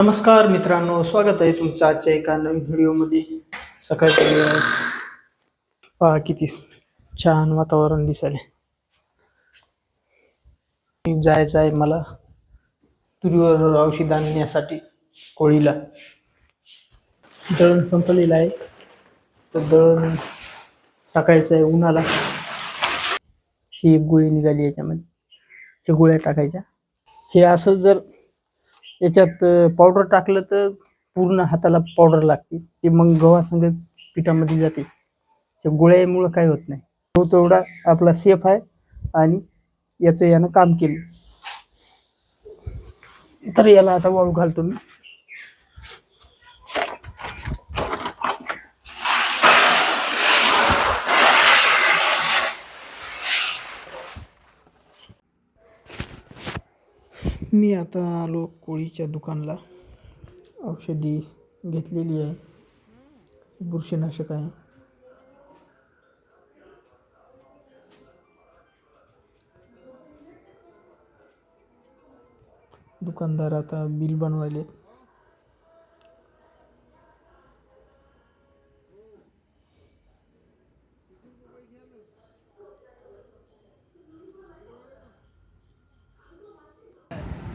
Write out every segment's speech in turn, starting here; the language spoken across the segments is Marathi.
नमस्कार मित्रांनो स्वागत आहे तुमचं आजच्या एका नवीन व्हिडिओमध्ये. सकाळच्या वेळ पहा किती छान वातावरण दिसायले जायचं आहे मला तुरीवर औषध आणण्यासाठी कोळीला. दळण संपलेलं आहे. तर दळण टाकायचं आहे उन्हाला. ही एक गोळी निघाली याच्यामध्ये. त्या गोळ्या टाकायच्या. हे असं जर याच्यात पावडर टाकलं तर पूर्ण हाताला पावडर लागते. ते मग गव्हासंग पिठामध्ये जाते. त्या गोळ्यामुळं काय होत नाही. तो तेवढा आपला सेफ आहे आणि याचं यानं काम केलं. तर याला आता वाळू घालतो मी. मी आता आलो कोळीच्या दुकानला. औषधी घेतलेली आहे. बुरशीनाशक आहे. दुकानदार आता बिल बनवायले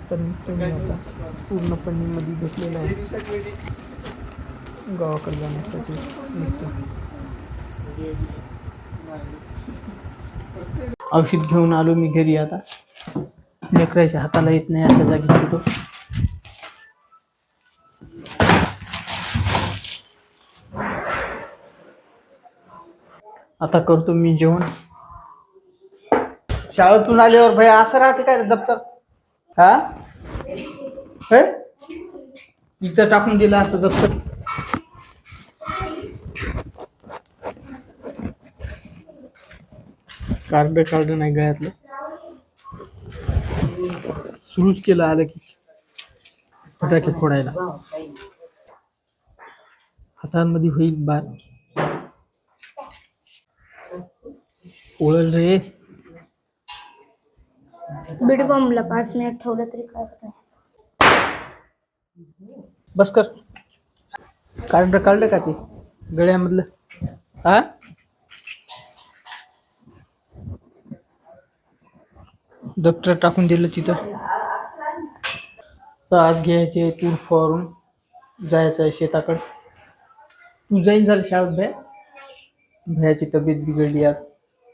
तर मी आता पूर्णपणे मध्ये घेतलेलं आहे. गावाकडे जाण्यासाठी निघतो. औषध घेऊन आलो मी घरी आता. लेकराच्या हाताला येत नाही अशा जागी होतो आता करतो मी जेवण. शाळेतून आल्यावर भाई असं राहते काय रे दप्तर? हा? हे? इथं टाकून दिलं असं जर कार्ड कार्ड नाही गळ्यातलं. सुरूच केलं आलं की फटाके फोडायला. हातांमध्ये होईल बार ओळल रे. बीड बॉम्बला पाच मिनिट ठेवलं तरी काय होत नाही. बस कर. कार्ड काढलं का ते? गळ्यामधलं. हा? दप्तर टाकून दिलं तिथं. तर आज घ्यायचे तूर फवारून जायचं आहे शेताकडे. तू जाईन झालं शाळेत भया भयाची तब्येत बिघडली आज.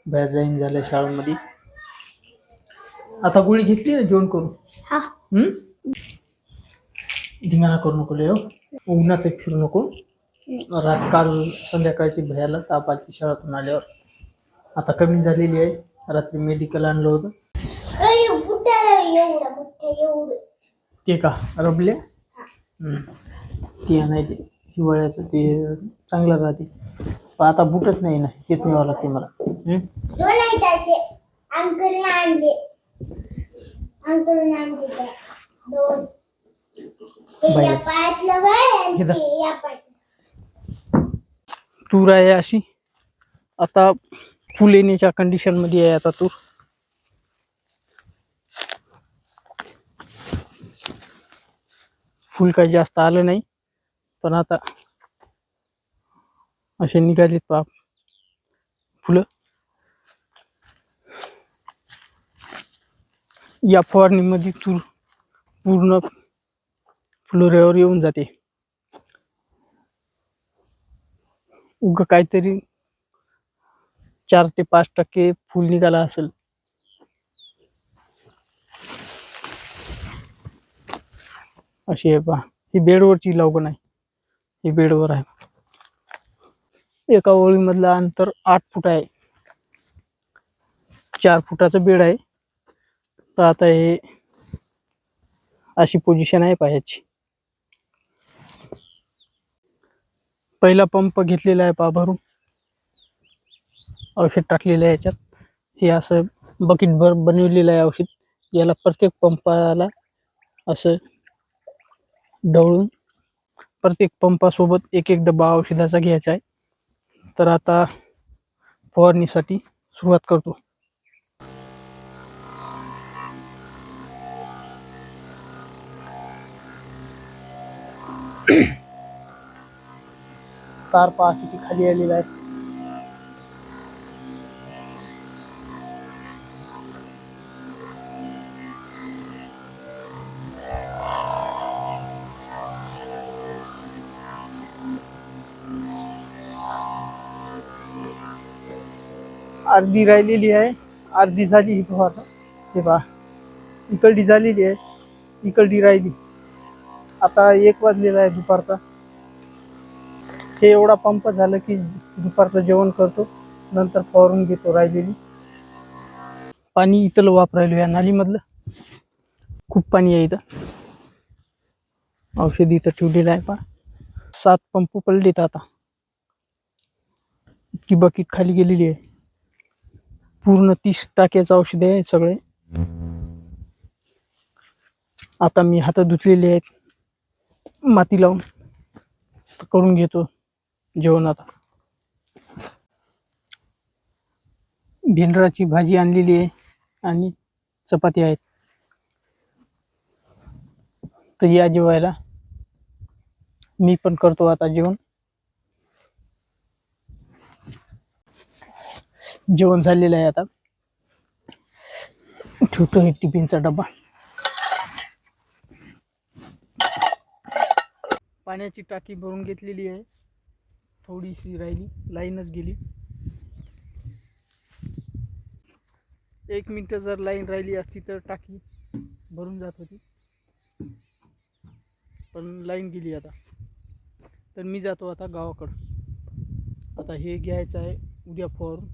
भया जाईन झालं शाळेमध्ये. आता गोळी घेतली ना जेवण करून? हा. हम्म? धिंगाणा करू नको लय हो. उन्हात फिरू नको. रात काल संध्याकाळची भयाला ताप आली शाळेतून आल्यावर. आता कमी झालेली आहे. रात्री मेडिकल आणलं होतं. ते का? हम्म. ते आणायचे. हिवाळ्याचं ते चांगलं राहते. पण आता बुटच नाही ना. तेच न्यावं लागते मला. हम्म? आणले. दोन या पायातलं आणि ते या तूर आहे अशी. आता फुल येण्याच्या कंडिशनमध्ये आहे आता तूर फुल काही जास्त आलं नाही पण आता असे निघालेत पाप फुलं. या फवारणीमध्ये तूर पूर्ण फुलोऱ्यावर येऊन जाते. उग काहीतरी चार ते पाच टक्के फुल निघाला असेल. अशी आहे पहा. ही बेडवरची लागण आहे. ही बेडवर आहे. एका ओळीमधलं अंतर आठ फूट आहे. चार फुटाचं बेड आहे. तर आता हे अशी पोझिशन आहे पायाची. पहिला पंप घेतलेला आहे पा भरून औषध टाकलेलं आहे याच्यात. हे असं बकेटभर बनवलेलं आहे औषध. याला प्रत्येक पंपाला असं ढवळून प्रत्येक पंपासोबत एक एक डबा औषधाचा घ्यायचा आहे. तर आता फवारणीसाठी सुरुवात करतो. तार पास किती खाली आलेला आहे अर्धी राहिलेली आहे अर्धी झाली ही फवार हे। पहा इकडली झालेली आहे इकडली राहिली आता एक वाजलेला आहे दुपारचा. हे एवढा पंप झालं की दुपारचं जेवण करतो नंतर फवारून घेतो राहिलेली. पाणी इथलं वापरायलो या नालीमधलं. खूप पाणी आहे इथं. औषध इथं ठेवलेलं आहे पा सात पंप पडलेत आता. इतकी बकेट खाली गेलेली आहे. पूर्ण तीस टाक्याचं औषध आहे सगळे. आता मी हात धुतलेले आहेत. माती लावून करून घेतो जेवण आता. भेंडराची भाजी आणलेली आहे आणि चपाती आहेत. तर या जेवायला मी पण करतो आता जेवण. जेवण झालेलं आहे आता. ठेवतो आहे टिफिनचा डबा. पाण्याची टाकी भरून घेतलेली आहे. थोडीशी राहिली लाईनच गेली. एक मिनटं जर लाईन राहिली असती तर टाकी भरून जात होती. पण लाईन गेली आता. तर मी जातो आता गावाकडं. आता हे घ्यायचं आहे उद्या फॉर्म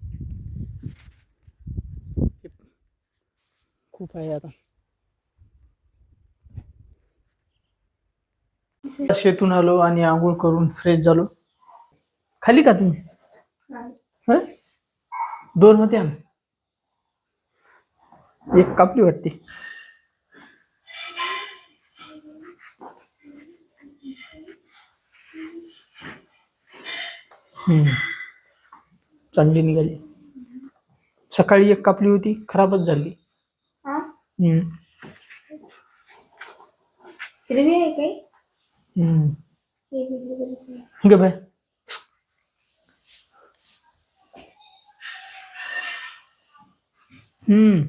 खूप आहे आता. शेतून आलो आणि आंघोळ करून फ्रेश झालो. खाली का तुम्ही? दोन होते आम्ही. एक कापली वाटते. हम्म. चांगली निघाली. सकाळी एक कापली होती खराबच झाली. हम्म. हिरवी आहे काय? हम्म. हे हिरवी बरीच आहे. ग बाय हम्म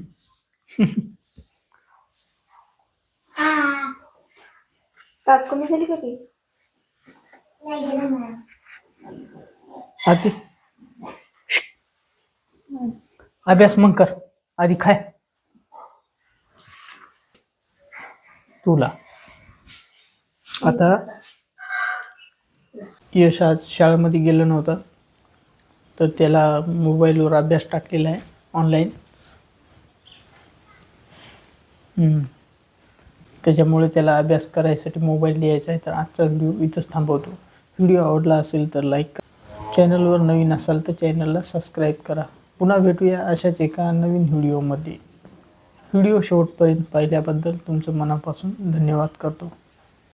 हा ताप कमी झाली का ती नाही गेलं मला. आधी अभ्यास मग कर आधी खाय तुला आता यश आज शाळेमध्ये गेलं नव्हतं. तर त्याला मोबाईलवर अभ्यास टाकलेला आहे ऑनलाईन त्याच्यामुळे त्याला अभ्यास करायसाठी मोबाईल द्यायचा आहे तर आजचा व्हिडिओ इथंच थांबवतो. व्हिडिओ आवडला असेल तर लाईक करा. चॅनलवर नवीन असाल तर चॅनलला सबस्क्राईब करा. पुन्हा भेटूया अशाच एका नवीन व्हिडिओमध्ये. व्हिडिओ शेवटपर्यंत पाहिल्याबद्दल तुमचं मनापासून धन्यवाद करतो.